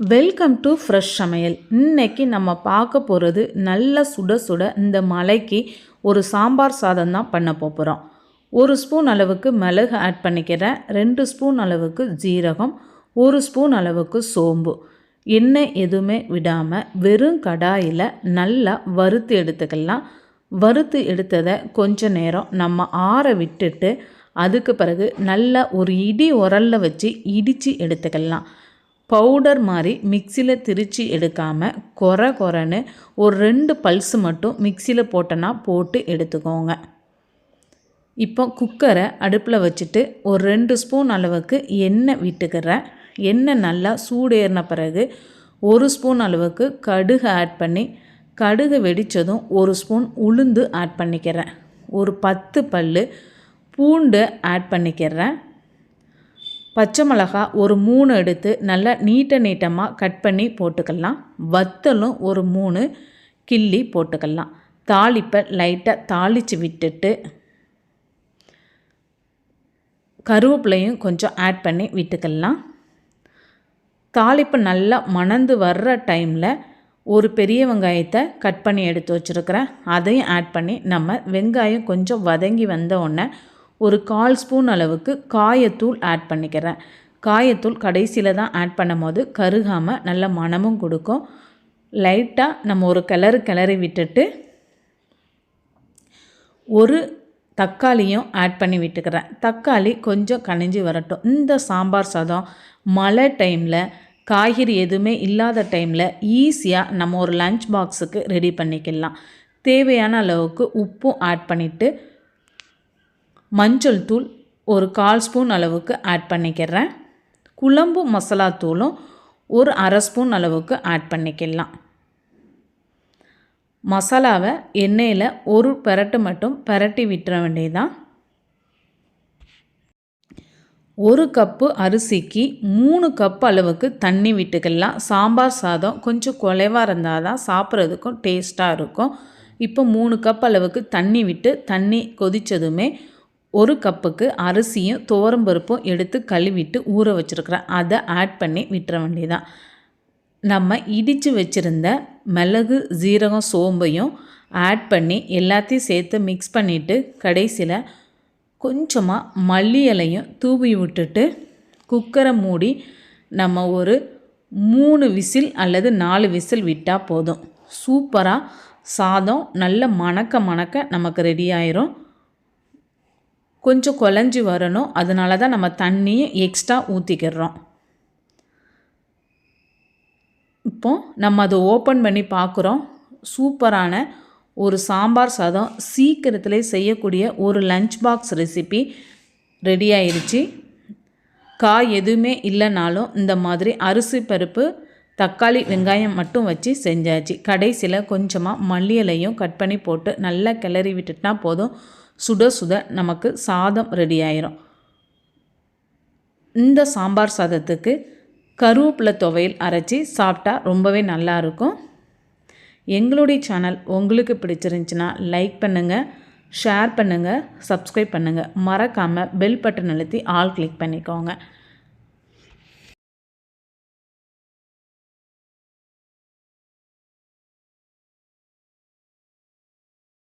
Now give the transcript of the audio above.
Welcome to fresh சமையல். இன்னைக்கு நம்ம பார்க்க போகிறது நல்ல சுட சுட இந்த மலைக்கு ஒரு சாம்பார் சாதம் தான் பண்ண போகிறோம் ஒரு ஸ்பூன் அளவுக்கு மிளகு ஆட் பண்ணிக்கிறேன். ரெண்டு ஸ்பூன் அளவுக்கு ஜீரகம். ஒரு ஸ்பூன் அளவுக்கு சோம்பு. எண்ணெய் எதுவுமே விடாமல் வெறும் கடாயில் நல்லா வறுத்து எடுத்துக்கலாம். வறுத்து எடுத்ததை கொஞ்ச நேரம் நம்ம ஆற விட்டுட்டு அதுக்கு பிறகு நல்லா ஒரு இடி உரல்ல வச்சு இடித்து எடுத்துக்கலாம். பவுடர் மாதிரி மிக்சியில் திரித்து எடுக்காமல் குறை குறைன்னு ஒரு ரெண்டு பல்ஸு மட்டும் மிக்சியில் போட்டோன்னா போட்டு எடுத்துக்கோங்க. இப்போ குக்கரை அடுப்பில் வச்சுட்டு ஒரு ரெண்டு ஸ்பூன் அளவுக்கு எண்ணெய் விட்டுக்கிறேன். எண்ணெய் நல்லா சூடேறின பிறகு ஒரு ஸ்பூன் அளவுக்கு கடுகு ஆட் பண்ணி கடுகு வெடித்ததும் ஒரு ஸ்பூன் உளுந்து ஆட் பண்ணிக்கிறேன். ஒரு பத்து பல் பூண்டு ஆட் பண்ணிக்கிறேன். பச்சை மிளகா ஒரு மூணு எடுத்து நல்லா நீட்ட நீட்டமாக கட் பண்ணி போட்டுக்கலாம். வத்தலும் ஒரு மூணு கிள்ளி போட்டுக்கலாம். தாளிப்பை லைட்டாக தாளித்து விட்டுட்டு கருவேப்பிலையும் கொஞ்சம் ஆட் பண்ணி விட்டுக்கலாம். தாளிப்பு நல்லா மணந்து வர்ற டைமில் ஒரு பெரிய வெங்காயத்தை கட் பண்ணி எடுத்து வச்சுருக்கிறேன். அதையும் ஆட் பண்ணி நம்ம வெங்காயம் கொஞ்சம் வதங்கி வந்த உடனே ஒரு கால் ஸ்பூன் அளவுக்கு காயத்தூள் ஆட் பண்ணிக்கிறேன். காயத்தூள் கடைசியில் தான் ஆட் பண்ணும் போது கருகாமல் நல்ல மணமும் கொடுக்கும். லைட்டாக நம்ம ஒரு கிளறு கிளறி விட்டுட்டு ஒரு தக்காளியும் ஆட் பண்ணி விட்டுக்கிறேன். தக்காளி கொஞ்சம் கனிஞ்சி வரட்டும். இந்த சாம்பார் சாதம் மழை டைமில் காய்கறி எதுவுமே இல்லாத டைமில் ஈஸியாக நம்ம ஒரு லஞ்ச் பாக்ஸுக்கு ரெடி பண்ணிக்கலாம். தேவையான அளவுக்கு உப்பும் ஆட் பண்ணிவிட்டு மஞ்சள் தூள் ஒரு கால் ஸ்பூன் அளவுக்கு ஆட் பண்ணிக்கிறேன். குழம்பு மசாலா தூளும் ஒரு அரை ஸ்பூன் அளவுக்கு ஆட் பண்ணிக்கலாம். மசாலாவை எண்ணெயில் ஒரு பெரட்டு மட்டும் பெரட்டி விட்டுற வேண்டியதான் ஒரு கப்பு அரிசிக்கு மூணு கப் அளவுக்கு தண்ணி விட்டுக்கலாம். சாம்பார் சாதம் கொஞ்சம் குலைவாக இருந்தால் தான் சாப்பிட்றதுக்கும் டேஸ்ட்டாக இருக்கும். இப்போ மூணு கப் அளவுக்கு தண்ணி விட்டு தண்ணி கொதித்ததுமே ஒரு கப்புக்கு அரிசியும் துவரம்பருப்பும் எடுத்து கழுவிட்டு ஊற வச்சுருக்குறேன். அதை ஆட் பண்ணி விட்டுற வேண்டியதான் நம்ம இடித்து வச்சுருந்த மிளகு ஜீரகம் சோம்பையும் ஆட் பண்ணி எல்லாத்தையும் சேர்த்து மிக்ஸ் பண்ணிவிட்டு கடைசியில் கொஞ்சமாக மல்லி இலையும் தூவி விட்டுட்டு குக்கரை மூடி நம்ம ஒரு மூணு விசில் அல்லது நாலு விசில் விட்டால் போதும். சூப்பராக சாதம் நல்ல மணக்க மணக்க நமக்கு ரெடி ஆயிரும். கொஞ்சம் குழஞ்சி வரணும். அதனால தான் நம்ம தண்ணியை எக்ஸ்ட்ரா ஊற்றிக்கிறோம் இப்போது நம்ம அதை ஓப்பன் பண்ணி பார்க்குறோம். சூப்பரான ஒரு சாம்பார் சாதம். சீக்கிரத்தில் செய்யக்கூடிய ஒரு லஞ்ச் பாக்ஸ் ரெசிபி ரெடி ஆயிடுச்சு காய் எதுவுமே இல்லைனாலும் இந்த மாதிரி அரிசி பருப்பு தக்காளி வெங்காயம் மட்டும் வச்சு செஞ்சாச்சு. கடைசியில் கொஞ்சமாக மல்லியலையும் கட் பண்ணி போட்டு நல்லா கிளறி விட்டுட்டா போதும். சுட சுட நமக்கு சாதம் ரெடி ஆயிரும். இந்த சாம்பார் சாதத்துக்கு கருவேப்பிலை துவையல் அரைச்சி சாப்பிட்டா ரொம்பவே நல்லாயிருக்கும் எங்களுடைய சேனல் உங்களுக்கு பிடிச்சிருந்துச்சின்னா லைக் பண்ணுங்கள் ஷேர் பண்ணுங்கள் சப்ஸ்கிரைப் பண்ணுங்கள் மறக்காமல் பெல் பட்டன் அழுத்தி ஆல் கிளிக் பண்ணிக்கோங்க.